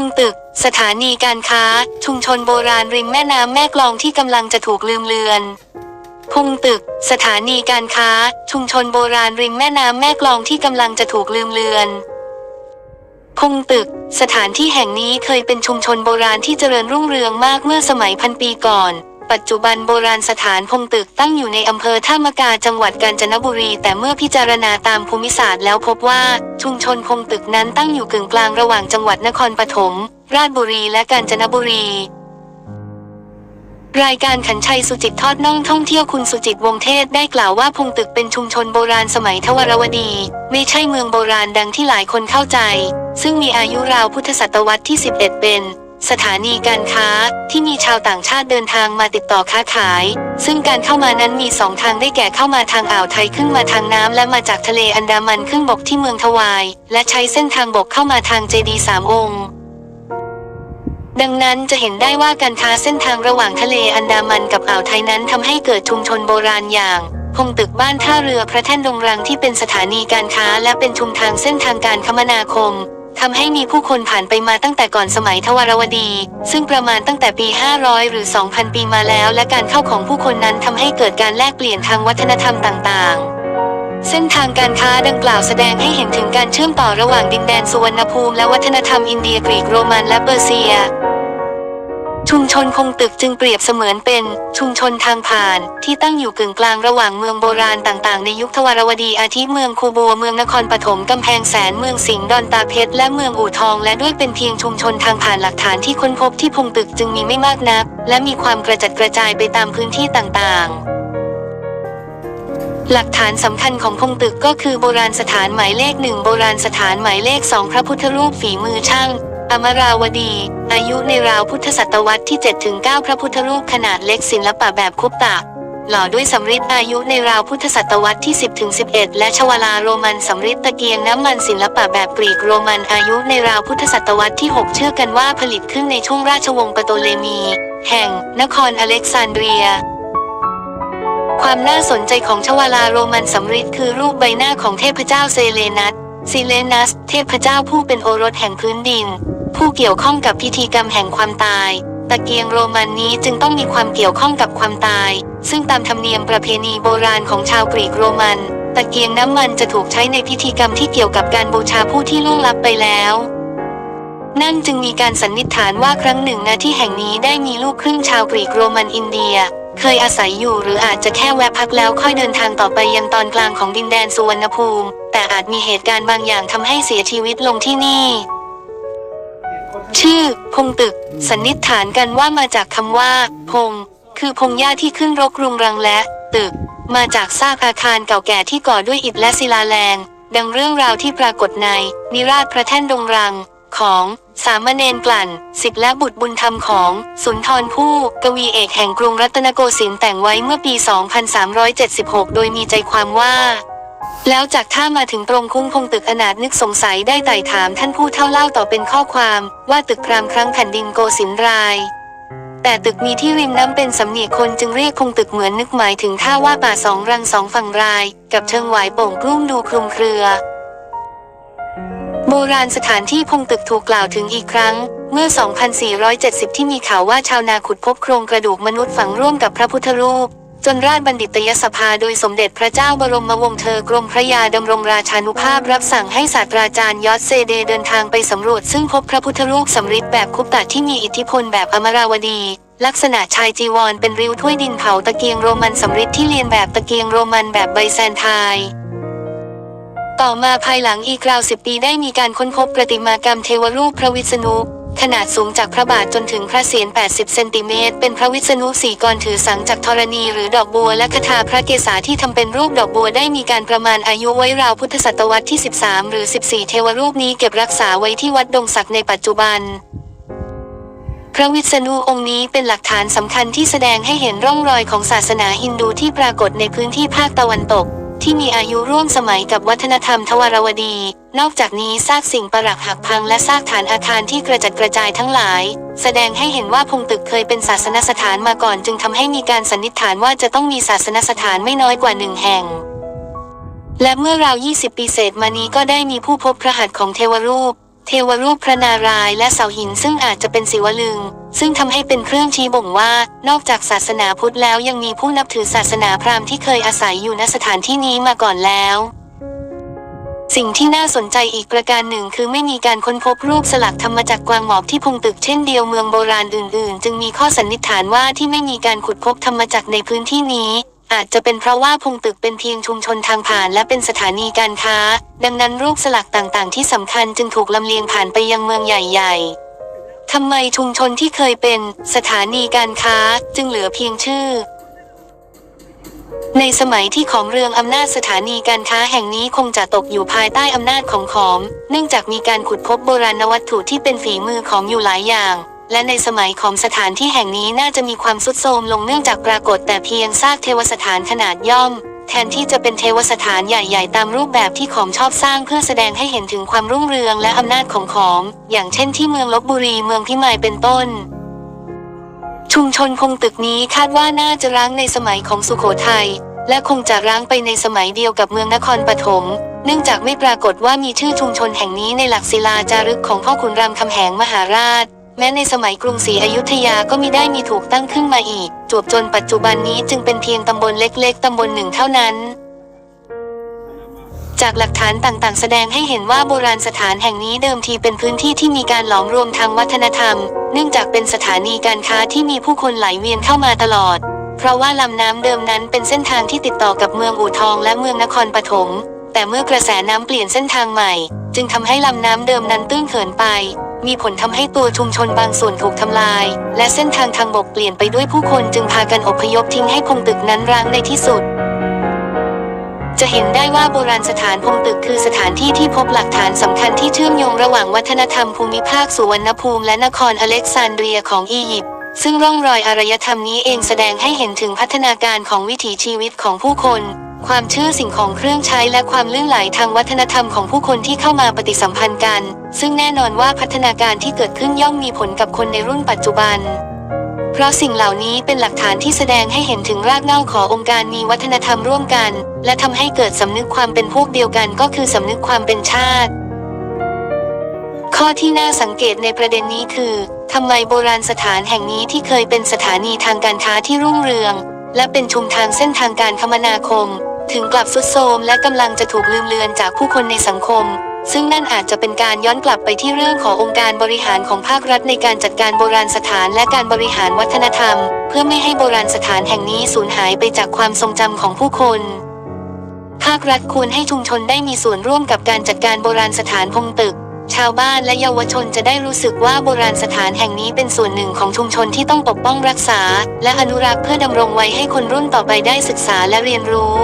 งตึก สถานีการค้า ชุมชนโบราณริมแม่น้ำแม่กลองที่กำลังจะถูกลืมเลือนพงตึก สถานีการค้า ชุมชนโบราณริมแม่น้ำแม่กลองที่กำลังจะถูกลืมเลือนพงตึก สถานที่แห่งนี้เคยเป็นชุมชนโบราณที่เจริญรุ่งเรืองมากเมื่อสมัยพันปีก่อน ปัจจุบันโบราณสถานพงตึกตั้งอยู่ในอำเภอท่ามกาจังหวัดกาญจนบุรี แต่เมื่อพิจารณาตามภูมิศาสตร์แล้วพบว่า ชุมชนพงตึกนั้นตั้งอยู่กึ่งกลางระหว่างจังหวัดนครปฐมราชบุรีและกาญจนบุรีรายการขันชัยสุจิตทอดน่องท่องเที่ยวคุณสุจิตวงเทศได้กล่าวว่าพงตึกเป็นชุมชนโบราณสมัยทวรวดี ไม่ใช่เมืองโบราณดังที่หลายคนเข้าใจ ซึ่งมีอายุราวพุทธศตวรรษที่ 11 เป็น สถานีการค้าที่มีชาวต่างชาติเดินทางมาติดต่อค้าขาย ซึ่งการเข้ามานั้นมีสองทางได้แก่เข้ามาทางอ่าวไทยขึ้นมาทางน้ำและมาจากทะเลอันดามันขึ้นบกที่เมืองทวาย และใช้เส้นทางบกเข้ามาทางเจดีสามองค์ดังนั้นจะเห็นได้ว่าการค้าเส้นทางระหว่างทะเลอันดามันกับอ่าวไทยนั้นทำให้เกิดชุมชนโบราณอย่างพงตึกบ้านท่าเรือพระแท่นดงรังที่เป็นสถานีการค้าและเป็นชุมทางเส้นทางการคมนาคม ทำให้มีผู้คนผ่านไปมาตั้งแต่ก่อนสมัยทวารวดี ซึ่งประมาณตั้งแต่ปี 500 หรือ 2,000 ปีมาแล้ว และการเข้าของผู้คนนั้นทำให้เกิดการแลกเปลี่ยนทางวัฒนธรรมต่างๆเส้นทางการค้าดังกล่าวแสดงให้เห็นถึงการเชื่อมต่อระหว่างดินแดนสุวรรณภูมิและวัฒนธรรมอินเดียกรีกโรมันและเปอร์เซีย ชุมชนคงตึกจึงเปรียบเสมือนเป็นชุมชนทางผ่าน ที่ตั้งอยู่กึ่งกลางระหว่างเมืองโบราณต่างๆ ในยุคทวารวดีอาทิเมืองคูบัวเมืองนครปฐมกำแพงแสนเมืองสิงห์ดอนตาเพชรและเมืองอู่ทอง และด้วยเป็นเพียงชุมชนทางผ่านหลักฐานที่ค้นพบที่พงตึกจึงมีไม่มากนัก และมีความกระจัดกระจายไปตามพื้นที่ต่างๆหลักฐานสำคัญของพงตึกก็คือโบราณสถานหมายเลขหนึ่งโบราณสถานหมายเลขสองพระพุทธรูปฝีมือช่าง อมราวดี อายุในราวพุทธศตวรรษที่ 7-9 พระพุทธรูปขนาดเล็กศิลปะแบบคุปตะหล่อด้วยสำริดอายุในราวพุทธศตวรรษที่ 10-11 และชวลาโรมันสำริดตะเกียงน้ำมันศิลปะแบบกรีกโรมันอายุในราวพุทธศตวรรษที่ 6 เชื่อกันว่าผลิตขึ้นในช่วงราชวงศ์ปโตเลมี แห่ง นครอเล็กซานเดรีย ความน่าสนใจของชวลาโรมันสำริดคือรูปใบหน้าของเทพเจ้าเซเลนัส ซิเลนัส เทพเจ้าผู้เป็นโอรสแห่งพื้นดิน ผู้เกี่ยวข้องกับพิธีกรรมแห่งความตาย ตะเกียงโรมันนี้จึงต้องมีความเกี่ยวข้องกับความตาย ซึ่งตามธรรมเนียมประเพณีโบราณของชาวกรีกโรมัน ตะเกียงน้ำมันจะถูกใช้ในพิธีกรรมที่เกี่ยวกับการบูชาผู้ที่ล่วงลับไปแล้ว นั่นจึงมีการสันนิษฐานว่าครั้งหนึ่งณที่แห่งนี้ได้มีลูกครึ่งชาวกรีกโรมันอินเดีย เคยอาศัยอยู่หรืออาจจะแค่แวะพักแล้วค่อยเดินทางต่อไปยังตอนกลางของดินแดนสุวรรณภูมิ แต่อาจมีเหตุการณ์บางอย่างทำให้เสียชีวิตลงที่นี่ ชื่อ พงตึก สันนิษฐานกันว่ามาจากคำว่า พง คือพงหญ้าที่ขึ้นรกรุงรังและ ตึก มาจากซากอาคารเก่าแก่ที่ก่อด้วยอิฐและศิลาแรง ดังเรื่องราวที่ปรากฏใน นิราชพระแท่นดงรัง ของสามเณรกลั่นสิทธิและบุตรบุญธรรมของ สุนทรภู่กวีเอกแห่งกรุงรัตนโกสินทร์แต่งไว้เมื่อปี 2376 โดยมีใจความว่าแล้วจากท่ามาถึงตรงคุ้งพงตึกอนาถนึกสงสัยได้ไต่ถามท่านผู้เท่าเล่าต่อเป็นข้อความ ว่าตึกพรามครั้งแผ่นดินโกสินทร์ราย แต่ตึกมีที่ริมน้ำเป็นสำเนียกคนจึงเรียกคงตึกเหมือนนึกหมายถึงท่าว่าป่าสองรังสองฝั่งราย กับเชิงหวายโป่งกลุ้มดูคลุมเครือ โบราณสถานที่พงตึกถูกกล่าวถึงอีกครั้ง เมื่อ 2470 ที่มีข่าวว่าชาวนาขุดพบโครงกระดูกมนุษย์ฝังร่วมกับพระพุทธรูป จนราชบัณฑิตยสภาโดยสมเด็จพระเจ้าบรมวงศ์เธอกรมพระยาดำรงราชานุภาพรับสั่งให้ศาสตราจารย์ยอดเซเดเดินทางไปสำรวจซึ่งพบพระพุทธรูปสำริดแบบคุปตะที่มีอิทธิพลแบบอมราวดีลักษณะชายจีวรเป็นริ้วถ้วยดินเผาตะเกียงโรมันสำริดที่เรียนแบบตะเกียงโรมันแบบไบแซนไทน์ ต่อมาภายหลังอีกราวสิบปีได้มีการค้นพบประติมากรรมเทวรูปพระวิษณุขนาดสูงจากพระบาทจนถึงพระเศียร 80 เซนติเมตร เป็นพระวิษณุสี่กรถือสังจากธรณีหรือดอกบัวและคาถาพระเกศาที่ทำเป็นรูปดอกบัวได้มีการประมาณอายุไว้ราวพุทธศตวรรษที่ 13 หรือ 14 เทวรูปนี้เก็บรักษาไว้ที่วัดดงศักดิ์ในปัจจุบัน พระวิษณุองค์นี้เป็นหลักฐานสำคัญที่แสดงให้เห็นร่องรอยของศาสนาฮินดูที่ปรากฏในพื้นที่ภาคตะวันตก ที่มีอายุร่วมสมัยกับวัฒนธรรมทวารวดี นอกจากนี้ซากสิ่งประหลักหักพังและซากฐานอาคารที่กระจัดกระจายทั้งหลาย แสดงให้เห็นว่าพงตึกเคยเป็นศาสนสถานมาก่อนจึงทำให้มีการสันนิษฐานว่าจะต้องมีศาสนสถานไม่น้อยกว่าหนึ่งแห่ง และเมื่อราว 20 ปีเศษมานี้ก็ได้มีผู้พบพระหัตถ์ของเทวรูป เทวรูปพระนารายณ์และเสาหินซึ่งอาจจะเป็นศิวลึง ซึ่งทำให้เป็นเครื่องชี้บ่งว่า นอกจากศาสนาพุทธแล้วยังมีผู้นับถือศาสนาพราหมณ์ที่เคยอาศัยอยู่ณสถานที่นี้มาก่อนแล้ว สิ่งที่น่าสนใจอีกประการหนึ่งคือไม่มีการค้นพบรูปสลักทำมจากกวางหมอบที่พงตึกเช่นเดียวเมืองโบราณอื่น ๆ จึงมีข้อสันนิษฐานว่าที่ไม่มีการขุดพบทำมจากในพื้นที่นี้ อาจจะเป็นเพราะว่าพงตึกเป็นเพียงชุมชนทางผ่านและเป็นสถานีการค้า ดังนั้นรูปสลักต่างๆ ที่สำคัญจึงถูกลำเลียงผ่านไปยังเมืองใหญ่ๆทำไมชุมชนที่เคยเป็นสถานีการค้าจึงเหลือเพียงชื่อในสมัยที่ของเรืองอำนาจสถานีการค้าแห่งนี้คงจะตกอยู่ภายใต้อำนาจของขอม เนื่องจากมีการขุดพบโบราณวัตถุที่เป็นฝีมือของอยู่หลายอย่าง และในสมัยของสถานที่แห่งนี้น่าจะมีความสุดโทรมลงเนื่องจากปรากฏแต่เพียงซากเทวสถานขนาดย่อม แทนที่จะเป็นเทวสถานใหญ่ๆ ตามรูปแบบที่ขอมชอบสร้างเพื่อแสดงให้เห็นถึงความรุ่งเรืองและอำนาจของขอมอย่างเช่นที่เมืองลบบุรีเมืองพิมายเป็นต้นชุมชนพงตึกนี้คาดว่าน่าจะร้างในสมัยของสุโขทัยและคงจะร้างไปในสมัยเดียวกับเมืองนครปฐมเนื่องจากไม่ปรากฏว่ามีชื่อชุมชนแห่งนี้ในหลักศิลาจารึกของพ่อขุนรามคำแหงมหาราช ม้ในสมัยกรุงศรีอยุธยาก็มิได้มีถูกตั้งขึ้นมาอีก จวบจนปัจจุบันนี้จึงเป็นเพียงตำบลเล็กๆตำบลหนึ่งเท่านั้น จากหลักฐานต่างๆ แสดงให้เห็นว่าโบราณสถานแห่งนี้เดิมทีเป็นพื้นที่ที่มีการหลอมรวมทางวัฒนธรรม เนื่องจากเป็นสถานีการค้าที่มีผู้คนไหลเวียนเข้ามาตลอด เพราะว่าลำน้ำเดิมนั้นเป็นเส้นทางที่ติดต่อกับเมืองอู่ทองและเมืองนครปฐมแต่เมื่อกระแสน้ำเปลี่ยนเส้นทางใหม่ จึงทำให้ลำน้ำเดิมนั้นตื้นเขินไป มีผลทำให้ตัวชุมชนบางส่วนถูกทำลาย และเส้นทางทางบกเปลี่ยนไปด้วยผู้คนจึงพากันอพยพทิ้งให้พงตึกนั้นร้างในที่สุดจะเห็นได้ว่าโบราณสถานพงตึกคือสถานที่ที่พบหลักฐานสำคัญที่เชื่อมโยงระหว่างวัฒนธรรมภูมิภาคสุวรรณภูมิและนครอเล็กซานเดรียของอียิปต์ซึ่งร่องรอยอารยธรรมนี้เองแสดงให้เห็นถึงพัฒนาการของวิถีชีวิตของผู้คน ความเชื่อสิ่งของเครื่องใช้และความเลื่อนไหลทางวัฒนธรรมของผู้คนที่เข้ามาปฏิสัมพันธ์กัน ซึ่งแน่นอนว่าพัฒนาการที่เกิดขึ้นย่อมมีผลกับคนในรุ่นปัจจุบัน เพราะสิ่งเหล่านี้เป็นหลักฐานที่แสดงให้เห็นถึงรากเหง้าขององค์การมีวัฒนธรรมร่วมกัน และทำให้เกิดสำนึกความเป็นพวกเดียวกันก็คือสำนึกความเป็นชาติ ข้อที่น่าสังเกตในประเด็นนี้คือทำไมโบราณสถานแห่งนี้ที่เคยเป็นสถานีทางการค้าที่รุ่งเรือง และเป็นชุมทางเส้นทางการคมนาคม ถึงกลับสุดโทมและกำลังจะถูกลืมเลือนจากผู้คนในสังคม ซึ่งนั่นอาจจะเป็นการย้อนกลับไปที่เรื่องขององค์การบริหารของภาครัฐในการจัดการโบราณสถานและการบริหารวัฒนธรรม เพื่อไม่ให้โบราณสถานแห่งนี้สูญหายไปจากความทรงจำของผู้คนภาครัฐควรให้ชุมชนได้มีส่วนร่วมกับการจัดการโบราณสถานพงตึก ชาวบ้านและเยาวชนจะได้รู้สึกว่าโบราณสถานแห่งนี้เป็นส่วนหนึ่งของชุมชนที่ต้องปกป้องรักษา และอนุรักษ์เพื่อดำรงไว้ให้คนรุ่นต่อไปได้ศึกษาและเรียนรู้